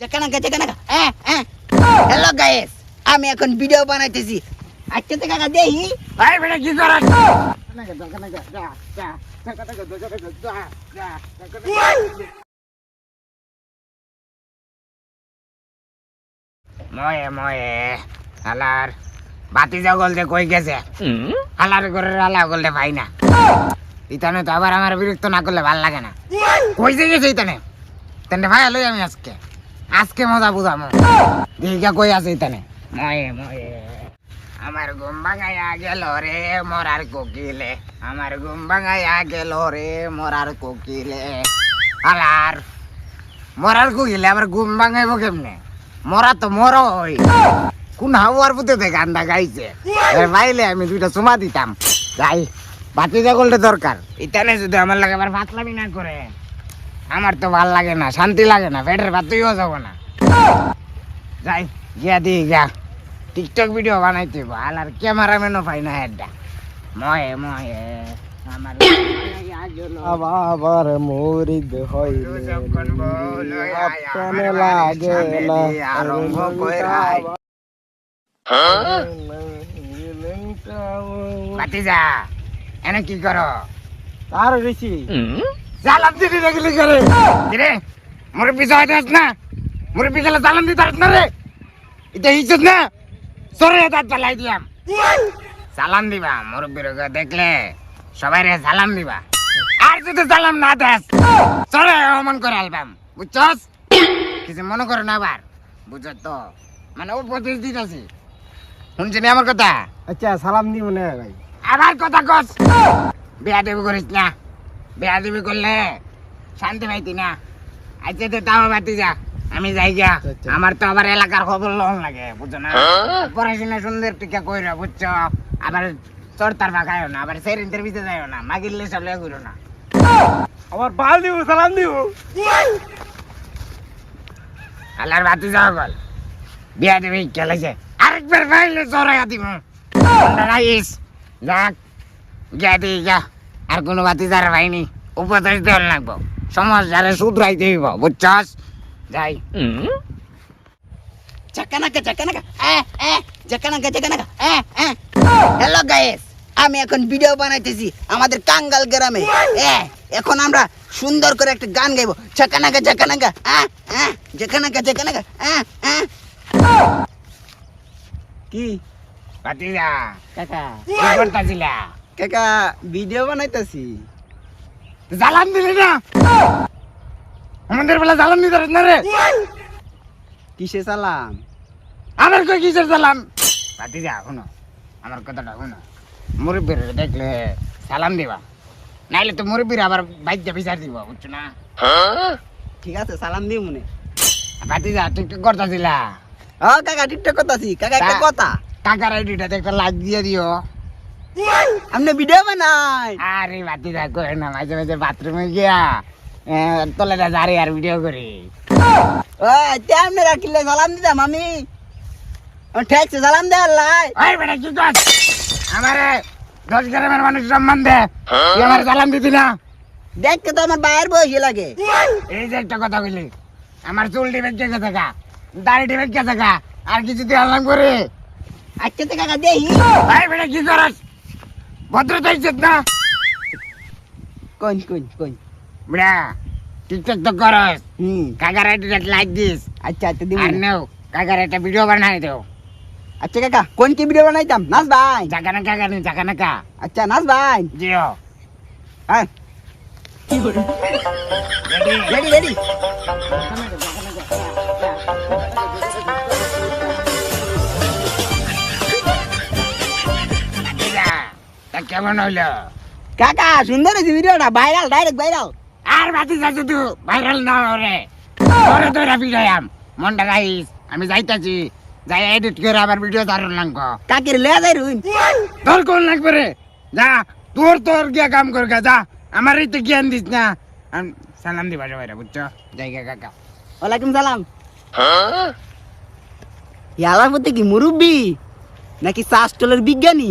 যেখানে hello guys আমি এখন ভিডিও বানাইতেছি। আজকে থেকে কাকা দেই। ভাই বেটা কি করাস ময়ে ময়ে। হালার বাতি জগল যে কই গেছে? হালার করে হালা করলে ভাই না। ইতানে তো আবার আমার বিরক্ত না করলে ভালো লাগে না। কই যে গেছে ইতানে? তেনে ভাই লই আমি আজকে। আজকে মজা বুঝামো। দিঘা কই আছে ইতানে? ময়ে ময়ে আমার ঘুম ভাঙাইয়া গেল রে মরার কোকিলে। আমার ঘুম ভাঙাইয়া গেল রে মরার কোকিলে। আলার, মরার কোকিলে আবার ঘুম ভাঙাইব কেমনে? মরা তো মর ওই কোন হাওয়ার পুঁতে গান্দা গাইছে। বাইলে আমি দুইটা চুমা দিতাম। যাই বাতি জগলটা দরকার। ইতানে যদি আমার লাগে আবার ফাতলামি না করে। আমার তো ভালো লাগে না শান্তি লাগে না পেটের ভাতইও যাব না। যাই গিয়া দি গা টিকটক ভিডিও বানাইতে ভালো আর ক্যামেরাম্যানও পাই না হেডটা ময়ে ময়ে আমার আবার মরিদ হইলে যখন লাগে না। আরম্ভ কইরাই বাতিজা এনে কি করো? তার বেশি জালাম দিদি দেখলি করে রে? মোর পিছা হইতে না? মোর পিছালে জালাম দিতে না রে? এটা ইজ্জত না? সরে দাঁত পালাই দিয়াম সালাম দিবা মুরব্বীর দেখলে? সবাই রে সালাম দিবা। আর যদি সালাম না দেস সরে অমন করে আলবাম বুঝছস? কিছু মনে করো না আবার বুঝছ তো। মানে ও প্রতিশ দিতেছি শুনছিনি আমার কথা? আচ্ছা সালাম দিব না ভাই। আবার কথা কস। বিয়া দেবী করিস না। বিয়া দেবী করলে। শান্তি পাইতি না। আচ্ছা তো তাও বাতি যা। আমি যাই গিয়া। আচ্ছা, আচ্ছা। আমার তো আবার এলাকার খবর লোন লাগে বুঝছ না? পড়াশোনা সুন্দর টিকা কইরা বুঝছ? আবার চড়তার পাখায়ও না আবার সের ইন্টারভিউতে যাইও না মাগিলে সব লেগে করো না। আমার বাল দিব সালাম দিব। আল্লাহর বাতি যাও গল। বিয়া দেবী খেলেছে আরেকবার পাইলে চড়াইয়া দিব। রাইস যাক গিয়া দিই গা আর কোনো বাতি যারা পাইনি উপদেশ দেওয়ার লাগবো। সমাজ যারা শুধরাইতে হইব বুঝছস? যাই। হ্যালো গাইস আমি এখন ভিডিও বানাইতেছি আমাদের কাঙ্গাল গ্রামে। এ, এখন আমরা সুন্দর করে একটা গান গাইবো। চাকানাকা চাকানাকা চাকানাকা চাকানাকা কি? যা। কাকা। কি করতাছিলা? কাকা ভিডিও বানাইতাছি। জ্বালান দিলি না? আমাদের বেলা জ্বালান দিতে না রে। কিসে সালাম আমার কই কিসের জ্বালান? বাতি যা শুনো। আমার কথাটা শুনো। মুরব্বীর দেখলে সালাম দিবা। নাইলে তো মুরব্বীর আবার বাইকটা বিচার দিব বুঝছ না? ঠিক আছে সালাম দিব মনে। বাতি যা তুই কি করতাছিলা ও কাকা টিকটক করতাছি কাকা একটা কথা। কাকার আইডিটাতে একটা লাইক দিয়ে দিও। আপনি ভিডিও বানাই। আরে বাতি করে না মাঝে মাঝে বাথরুমে গিয়া তলে আর ভিডিও করি। ও তে আপনি রাখিলে সালাম দিতাম আমি ঠেকছে সালাম দে আল্লাহ ওই বেটা কি কর আমারে দশ গ্রামের মানুষ সম্মান দে। তুই আমার সালাম দিতি না। দেখতে তো আমার বাইরের বয়সী লাগে। এই যে একটা কথা বলি আমার চুল টিপে গেছে থাকা দাড়ি গেছে থাকা আর কিছু তুই আলাম করে? আজকে তো কাকা দেই। ভাই বেটা কি করস ভদ্রতা ইজ্জত না? কোন কোন কোন বেটা টিকটক তো করস। হুম। কাকার আইডিটা লাইক দিস। আচ্ছা আচ্ছা দিব আর নেও কাকার একটা ভিডিও বানাই দেও। আচ্ছা কাকা কোন কি ভিডিও বানাইতাম? নাচ ভাই। জাগা না কাকা নি জাগা না কা আচ্ছা নাচ ভাই। জিও। হ্যাঁ। Ready ready ready. কেমন হইল? কাকা সুন্দর হয়েছে ভিডিওটা ভাইরাল ডাইরেক্ট ভাইরাল আর বাতি যাচ্ছ তুই ভাইরাল না রে তোরে তোরা ভিডিও মনটা গাইস আমি যাইতাছি যাই এডিট করে আবার ভিডিও দারুণ লাগবো। কাকির লে যাই রুইন। তোর কোন লাগবে রে? যা তোর তোর গিয়া কাম কর যা। আমার এই তো জ্ঞান দিস না। আম, সালাম দিবা সবাই বুঝছ? জায়গা কাকা। ওয়ালাইকুম সালাম। ইয়ালার প্রতি কি মুরব্বি? নাকি চাষ টলের বিজ্ঞানী?